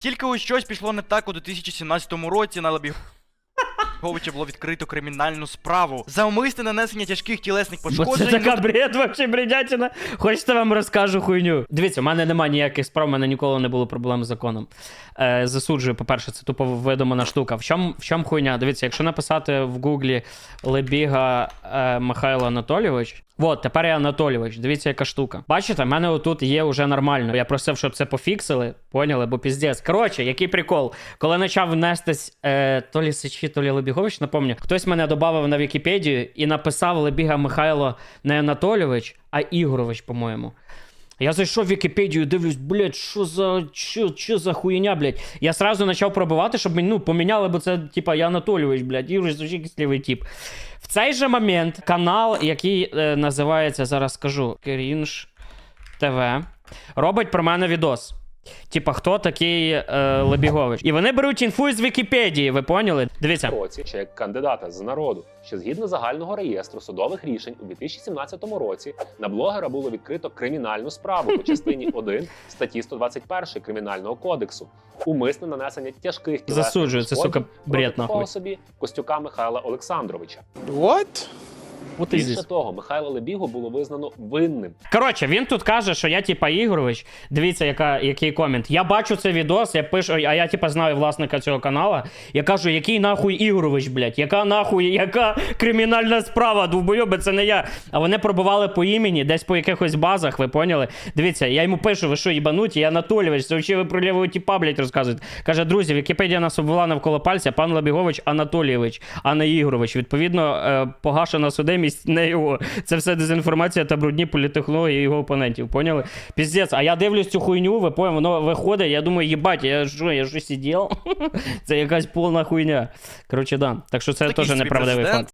Тільки ось щось пішло не так у 2017 році на Лебіговича було відкрито кримінальну справу за умисне нанесення тяжких тілесних Бо це пошкоджень. така бред, вообще бредятина. Хочете вам розкажу хуйню. Дивіться, у мене немає ніяких справ, у мене ніколи не було проблем з законом. Е, засуджую, по-перше, це тупо видумана штука. В чому в чому хуйня? Дивіться, якщо написати в гуглі Лебіга е, Михайло Анатолійович. От, тепер я Анатолійович. Дивіться, яка штука. Бачите, в мене отут є вже нормально. Я просив, щоб це пофіксили. Поняли, бо піздець. Коротше, який прикол. Коли почав внестись е, то лі Сичі, то лі Лебігович, напомню, хтось мене додав на Вікіпедію і написав Лебіга Михайло не Анатолійович, а Ігорович, по-моєму. Я зайшов в Вікіпедію, дивлюсь, блядь, що за що, що за хуйня, блядь. Я сразу почав пробувати, щоб ну, поміняли, бо це, типа, я Анатолійович, блядь, Юрій якийсь тип. В цей же момент канал, який е, називається, зараз скажу, Крінж ТВ, робить про мене відос. Типа, хто такий е, Лебігович? І вони беруть інфу з Вікіпедії, ви поняли? Дивіться. році ще як кандидата з народу, що згідно загального реєстру судових рішень у 2017 році на блогера було відкрито кримінальну справу по частині 1 статті 121 кримінального кодексу. Умисне нанесення тяжких тілесних Засуджую, це, ушкоджень сука, бред, проти нахуй. такого собі Костюка Михайла Олександровича. What? І Більше здесь. того, Михайло Лебігу було визнано винним Коротше, він тут каже, що я, типа, Ігорович. Дивіться, яка, який комент. Я бачу цей відос, я пишу, а я, типа, знаю власника цього канала. Я кажу, який нахуй Ігорович, блядь, яка нахуй, яка кримінальна справа, довбойоби, це не я. А вони пробували по імені, десь по якихось базах, ви поняли? Дивіться, я йому пишу, ви що, їбануті, я Анатолійович, це взагалі ви про лівого типа, блядь, розказуєте. Каже, друзі, Вікіпедія нас обвела навколо пальця, пан Лебігович Анатолійович, а не Ігорович. Відповідно, е, погашена судимість не його. Це все дезінформація та брудні політехнології його опонентів. Поняли? Піздець, а я дивлюсь цю хуйню, ви поняли, воно виходить, я думаю, їбать, я що, я що сидів? Це якась повна хуйня. Коротше, да. Так що це теж неправдивий факт.